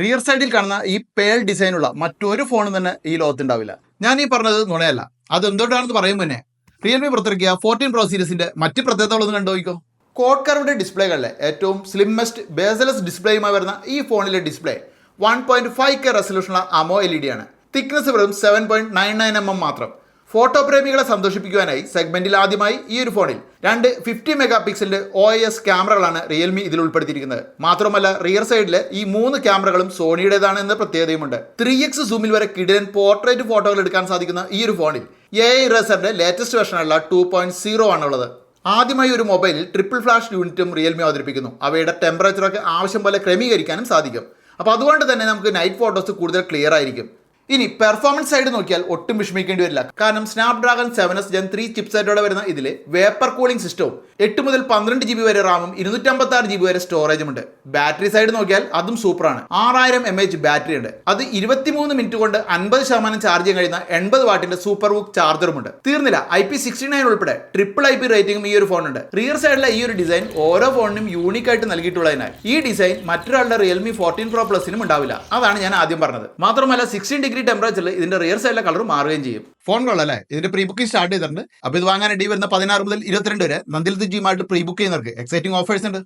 Rear സൈഡിൽ കാണുന്ന ഈ പേൾ ഡിസൈനുള്ള മറ്റൊരു ഫോണും തന്നെ ഈ ലോകത്തുണ്ടാവില്ല. ഞാൻ ഈ പറഞ്ഞത് നുണയല്ല. അത് എന്തുകൊണ്ടാണെന്ന് പറയും മുന്നേ റിയൽമി പുറത്തിറക്കിയ ഫോർട്ടീൻ പ്രോ സീരീസിന്റെ മറ്റ് പ്രത്യേകതകളൊന്നും കണ്ടുപോയിക്കോ കോഡ് ഡിസ്പ്ലേകളിലെ ഏറ്റവും സ്ലിമ്മസ്റ്റ് ബേസലസ് ഡിസ്പ്ലേയുമായി വരുന്ന ഈ ഫോണിലെ display one point five K റെസൊല്യൂഷനുള്ള AMOLED ആണ്. തിക്നെസ് വെറും seven point nine nine M M മാത്രം. ഫോട്ടോ പ്രേമികളെ സന്തോഷിപ്പിക്കുവാനായി സെഗ്മെന്റിൽ ആദ്യമായി ഈ ഒരു ഫോണിൽ രണ്ട് ഫിഫ്റ്റി മെഗാ പിക്സലിന്റെ ഒ എസ് ക്യാമറകളാണ് റിയൽമി ഇതിൽ ഉൾപ്പെടുത്തിയിരിക്കുന്നത്. മാത്രമല്ല റിയർ സൈഡിലെ ഈ മൂന്ന് ക്യാമറകളും സോണിയുടേതാണ് എന്ന പ്രത്യേകതയുമുണ്ട്. ത്രീ എക്സ് സൂമിൽ വരെ കിടിലൻ പോർട്രേറ്റ് ഫോട്ടോകൾ എടുക്കാൻ സാധിക്കുന്ന ഈ ഒരു ഫോണിൽ എ ഐ റേസറിന്റെ ലേറ്റസ്റ്റ് വെർഷനുള്ള ടു പോയിന്റ് സീറോ ആണുള്ളത്. ആദ്യമായി ഒരു മൊബൈലിൽ ട്രിപ്പിൾ ഫ്ലാഷ് യൂണിറ്റും റിയൽമി അവതരിപ്പിക്കുന്നു. അവയുടെ ടെമ്പറേച്ചറൊക്കെ ആവശ്യം പോലെ ക്രമീകരിക്കാനും സാധിക്കും. അപ്പോൾ അതുകൊണ്ട് തന്നെ നമുക്ക് നൈറ്റ് ഫോട്ടോസ് കൂടുതൽ ക്ലിയർ ആയിരിക്കും. ഇനി പെർഫോമൻസ് സൈഡ് നോക്കിയാൽ ഒട്ടും വിഷമിക്കേണ്ടി വരില്ല. കാരണം Snapdragon seven S gen three ചിപ്സെറ്റോടെ വരുന്ന ഇതിൽ വേപ്പർ കൂളിംഗ് സിസ്റ്റവും എട്ട് മുതൽ പന്ത്രണ്ട് ജി ബി വരെ റാമും ഇരുന്നൂറ്റമ്പത്തി ആറ് ജി ബി വരെ സ്റ്റോറേജും ഉണ്ട്. ബാറ്ററി സൈഡ് നോക്കിയാൽ അതും സൂപ്പറാണ് ആറായിരം എം എച്ച് ബാറ്ററി ഉണ്ട്. അത് ഇരുപത്തിമൂന്ന് മിനിറ്റ് കൊണ്ട് അൻപത് ശതമാനം ചാർജ് ചെയ്യാൻ കഴിയുന്ന എൺപത് വാട്ടിന്റെ സൂപ്പർ ബുക്ക് ചാർജറും ഉണ്ട്. തീർന്നില്ല. ഐ പി സിക്സ്റ്റി നയൻ ഉൾപ്പെടെ ട്രിപ്പിൾ ഐ പി റേറ്റിംഗും ഈ ഒരു ഫോണുണ്ട് റിയർ സൈഡിലെ ഈ ഒരു ഡിസൈൻ ഓരോ ഫോണിനും യൂണിക് ആയിട്ട് നൽകിയിട്ടുള്ളതിനാൽ ഈ ഡിസൈൻ മറ്റൊരാളുടെ റിയൽമി ഫോർട്ടീൻ പ്രോ പ്ലസിനും ഉണ്ടാവില്ല. അതാണ് ഞാൻ ആദ്യം പറഞ്ഞത്. മാത്രമല്ല സിക്സ്റ്റീൻ ഡിഗ്രി ടെമ്പറേച്ചറിൽ ഇതിന്റെ റിയർ സൈഡിലെ കളർ മാറുകയും ചെയ്യും. ഫോൺ കൊള്ളല്ലേ ഇതിന്റെ പ്രീ ബുക്കിംഗ് സ്റ്റാർട്ട് ചെയ്തിട്ടുണ്ട്. അപ്പോൾ ഇത് വാങ്ങാൻ ഇടയിൽ വരുന്ന പതിനാറ് മുതൽ ഇരുപത്തിരണ്ട് വരെ നന്ദിൽ ജിയുമായിട്ട് പ്രീ ബുക്ക് ചെയ്യുന്നവർക്ക് എക്സൈറ്റിംഗ് ഓഫേഴ്സ് ഉണ്ട്.